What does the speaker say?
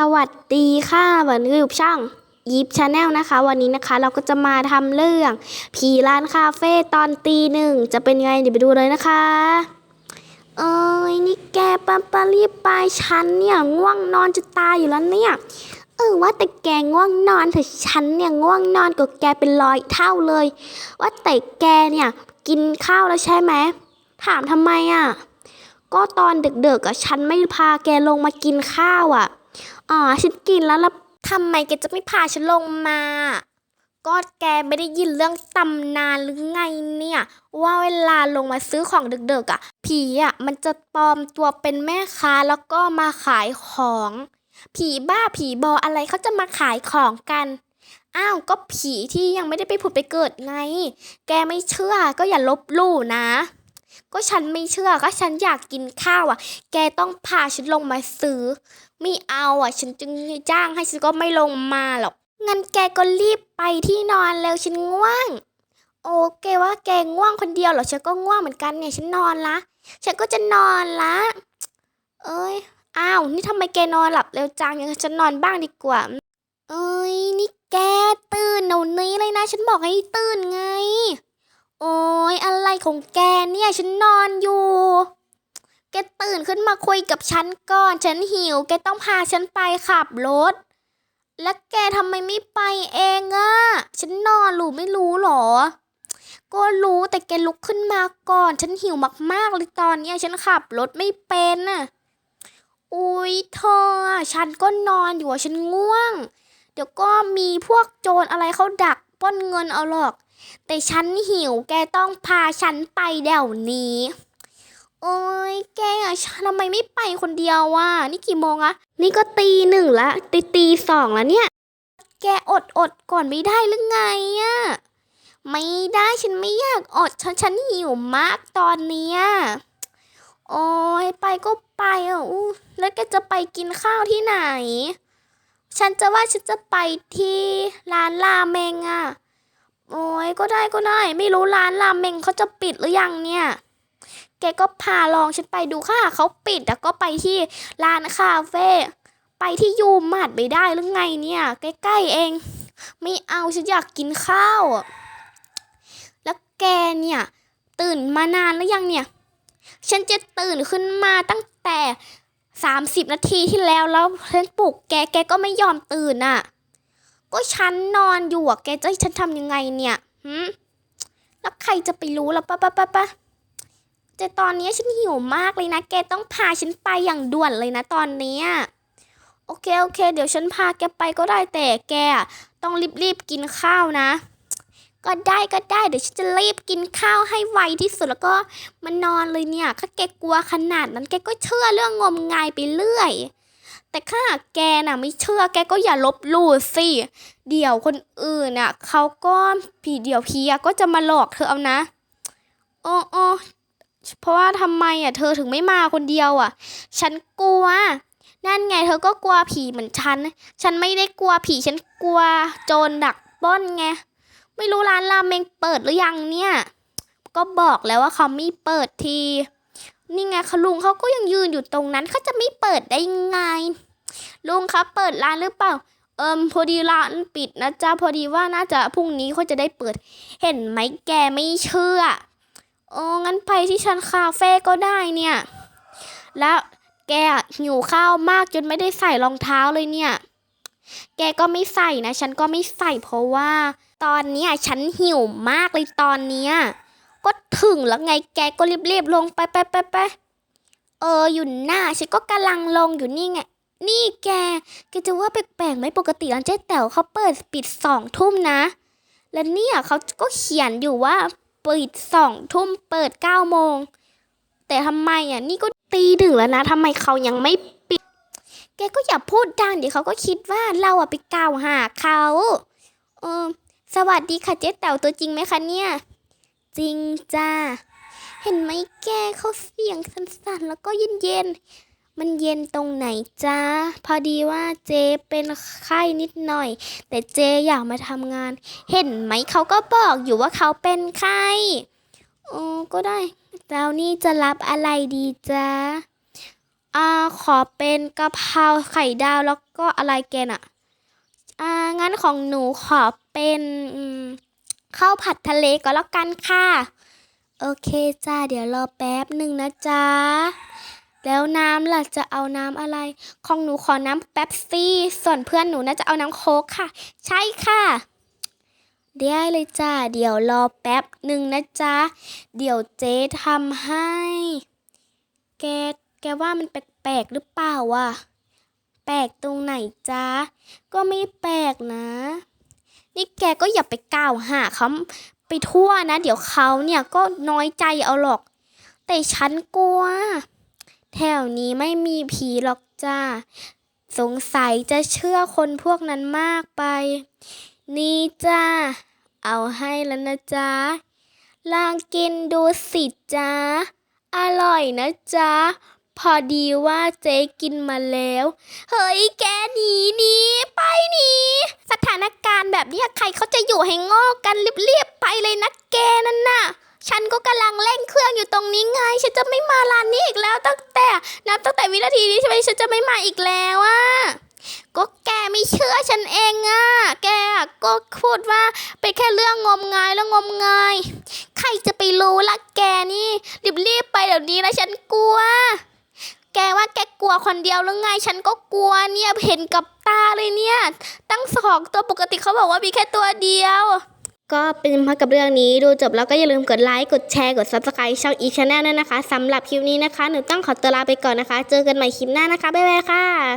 สวัสดีค่ะวันนี้อยู่ช่องยิปชาแนลนะคะ วันนี้นะคะเราก็จะมาทำเรื่อง ผีร้านคาเฟ่ตอนตีหนึ่งจะเป็นไงเดี๋ยวไปดูเลยนะคะ เอ้ยนี่แกปะปรีบไปฉันเนี่ยง่วงนอนจะตายอยู่แล้วเนี่ยเออว่าแต่แกง่วงนอนเถอะฉันเนี่ยง่วงนอนกว่าแกเป็นร้อยเท่าเลย ว่าแต่แกเนี่ยกินข้าวแล้วใช่ไหมถามทำไมอะก็ตอนเดึกๆอะฉันไม่พาแกลงมากินข้าวอะ อ๋อฉันกินแล้วล้วทำไมแกจะไม่พาฉันลงมา ก็แกไม่ได้ยินเรื่องตำนานหรือไงเนี่ย ว่าเวลาลงมาซื้อของดึกๆอะ ผีอะมันจะปลอมตัวเป็นแม่ค้าแล้วก็มาขายของ ผีบ้าผีบออะไรเขาจะมาขายของกัน อ้าวก็ผีที่ยังไม่ได้ไปผุดไปเกิดไง แกไม่เชื่อก็อย่าลบลู่นะ ก็ฉันไม่เชื่อก็ฉันอยากกินข้าวอะ แกต้องพาฉันลงมาซื้อ ไม่เอาอะ ฉันจึงจ้างให้ฉันก็ไม่ลงมาหรอก งั้นแกก็รีบไปที่นอนแล้วฉันง่วง โอเคว่าแกง่วงคนเดียวเหรอ ฉันก็ง่วงเหมือนกันเนี่ย ฉันนอนละ ฉันก็จะนอนละ เอ้ย อ้าว นี่ทำไมแกนอนหลับเร็วจังยังฉันนอนบ้างดีกว่า เอ้ย นี่แกตื่นเดี๋ยวนี้เลยนะ ฉันบอกให้ตื่นไง โอ้ยอะไรของแกเนี่ย ฉันนอนอยู่ แกตื่นขึ้นมาคุยกับฉันก่อน ฉันหิว แกต้องพาฉันไปขับรถ แล้วแกทำไมไม่ไปเองอะฉันนอนหรือไม่รู้หรอ ก็รู้แต่แกลุกขึ้นมาก่อน ฉันหิวมากๆเลยตอนเนี้ยฉันขับรถไม่เป็นน่ะอุ้ยเธอ ฉันก็นอนอยู่ฉันง่วง เดี๋ยวก็มีพวกโจรอะไรเขาดักป้นเงินเอาหรอก แต่ฉันหิวแกต้องพาฉันไปเดี๋ยวนี้ โอ้ยแกอะฉันทำไมไม่ไปคนเดียววะนี่กี่โมงอะนี่ก็ตีหนึ่งละตีตีสองแล้วเนี่ย แกอดอดก่อนไม่ได้หรือไงอะไม่ได้ฉันไม่อยากอดฉันฉันหิวมากตอนเนี้ยโอ้ยไปก็ไปอะอู้แล้วแกจะไปกินข้าวที่ไหน ฉันจะว่าฉันจะไปที่ร้านราเมงอะโอ้ยก็ได้ก็ได้ ไม่รู้ร้านราเมงเขาจะปิดหรือยังเนี่ย แกก็พาลองฉันไปดูค่ะเขาปิดแล้วก็ไปที่ร้านคาเฟ่ไปที่ยูมาดไม่ได้หรือไงเนี่ย ใกล้ๆเอง ไม่เอาฉันอยากกินข้าว แล้วแกเนี่ย ตื่นมานานหรือยังเนี่ย ฉันจะตื่นขึ้นมาตั้งแต่สามสิบนาทีที่แล้วแล้วฉันปลุกแกแกก็ไม่ยอมตื่นอะ ก็ฉันนอนอยู่อะแกจะให้ฉันทำยังไงเนี่ยหืมแล้วใครจะไปรู้ล่ะปะปะปะปะ แต่ตอนนี้ฉันหิวมากเลยนะ แกต้องพาฉันไปอย่างด่วนเลยนะตอนนี้โอเคโอเค เดี๋ยวฉันพาแกไปก็ได้แต่แกต้องรีบๆกินข้าวนะ ก็ได้ก็ได้ เดี๋ยวฉันจะรีบกินข้าวให้ไวที่สุดแล้วก็มานอนเลยเนี่ยถ้าแกกลัวขนาดนั้นแกก็เชื่อเรื่องงมงายไปเรื่อยแต่ถ้าแกน่ะไม่เชื่อแกก็อย่าลบหลู่สิ เดี๋ยวคนอื่นน่ะเขาก็ผีเดี๋ยวพีอะก็จะมาหลอกเธอเอานะ โอ้โอ้ เพราะว่าทำไมอะเธอถึงไม่มาคนเดียวอะ ฉันกลัว นั่นไงเธอก็กลัวผีเหมือนฉัน ฉันไม่ได้กลัวผีฉันกลัวโจรดักปล้นไง ไม่รู้ร้านราเมงเปิดหรือยังเนี่ย ก็บอกแล้วว่าเขาไม่เปิดที นี่ไงคะลุงเขาก็ยังยืนอยู่ตรงนั้นเขาจะไม่เปิดได้ไง ลุงครับเปิดร้านหรือเปล่า เอิมพอดีร้านปิดนะจ๊ะพอดีว่าน่าจะพรุ่งนี้เขาจะได้เปิด เห็นไหมแกไม่เชื่อ โอ้งั้นไปที่ชั้นคาเฟ่ก็ได้เนี่ย แล้วแกหิวข้าวมากจนไม่ได้ใส่รองเท้าเลยเนี่ย แกก็ไม่ใส่นะ ฉันก็ไม่ใส่เพราะว่า ตอนเนี้ยฉันหิวมากเลยตอนเนี้ยก็ถึงแล้วไงแกก็รีบๆลงไปไปไปไปเอออยู่หน้าฉันก็กำลังลงอยู่นี่ไง นี่แกแกจะว่าแปลกๆไหมปกติร้านเจ๊แต๋วเขาเปิดปิดสองทุ่มนะ แล้วเนี่ยเขาก็เขียนอยู่ว่า ปิดสองทุ่มเปิดเก้าโมง แต่ทำไมอะนี่ก็ตีดึกแล้วนะทำไมเขายังไม่ปิด แกก็อย่าพูดดังเดี๋ยวเขาก็คิดว่าเราอะไปกล่าวหาเขาเออสวัสดีค่ะเจ๊แต๋วตัวจริงไหมคะเนี่ย จริงจ้าเห็นไหมแกเขาเสียงสั่นๆ แล้วก็เย็นๆ มันเย็นตรงไหนจ้าพอดีว่าเจเป็นไข้นิดหน่อย แต่เจอยากมาทำงาน เห็นไหมเขาก็บอกอยู่ว่าเขาเป็นไข้โอ้ก็ได้แล้วนี่จะรับอะไรดีจ้าอ่าขอเป็นกะเพราไข่ดาวแล้วก็อะไรแกน่ะอ่างั้นของหนูขอเป็นข้าวผัดทะเลก็แล้วกันค่ะ โอเคจ้าเดี๋ยวรอแป๊บหนึ่งนะจ๊ะ แล้วน้ำล่ะจะเอาน้ำอะไร ของหนูขอน้ำแป๊บซี่ ส่วนเพื่อนหนูน่าจะเอาน้ำโค้กค่ะ ใช่ค่ะได้เลยจ้าเดี๋ยวรอแป๊บหนึ่งนะจ๊ะ เดี๋ยวเจ๊ทำให้ แก แกว่ามันแปลกๆหรือเปล่าวะ แปลกตรงไหนจ๊ะ ก็ไม่แปลกนะ นี่แกก็อย่าไปกล่าวหาเขาไปทั่วนะ เดี๋ยวเขาเนี่ยก็น้อยใจเอาหรอก แต่ฉันกลัว แถวนี้ไม่มีผีหรอกจ้า สงสัยจะเชื่อคนพวกนั้นมากไป นี่จ้า เอาให้แล้วนะจ๊ะลองกินดูสิจ๊ะอร่อยนะจ๊ะ พอดีว่าเจ๊กินมาแล้ว เฮ้ยแกหนีหนีไปหนีสถานการณ์แบบนี้ใครเขาจะอยู่ให้งอกกันรีบๆไปเลยนะแกนั่นนะ ฉันก็กำลังเร่งเครื่องอยู่ตรงนี้ไง ฉันจะไม่มาร้านนี้อีกแล้วตั้งแต่ นับตั้งแต่วินาทีนี้ใช่ไหมฉันจะไม่มาอีกแล้วอะก็แกไม่เชื่อฉันเองอะแกก็พูดว่าเป็นแค่เรื่องงมงายแล้วงมงาย ใครจะไปรู้ล่ะแกนี่รีบๆไปเดี๋ยวนี้นะฉันกลัว แกว่าแกกลัวคนเดียวหรือไง ฉันก็กลัวเนี่ยเห็นกับตาเลยเนี่ย ตั้งสองตัวปกติเขาบอกว่ามีแค่ตัวเดียว ก็เป็นเพราะกับเรื่องนี้ดูจบแล้วก็อย่าลืมกดไลค์ กดแชร์ กด subscribe ช่องอีชแนลด้วยนะคะสำหรับคลิปนี้นะคะ หนูต้องขอตัวลาไปก่อนนะคะ เจอกันใหม่คลิปหน้านะคะ บ๊ายบายค่ะ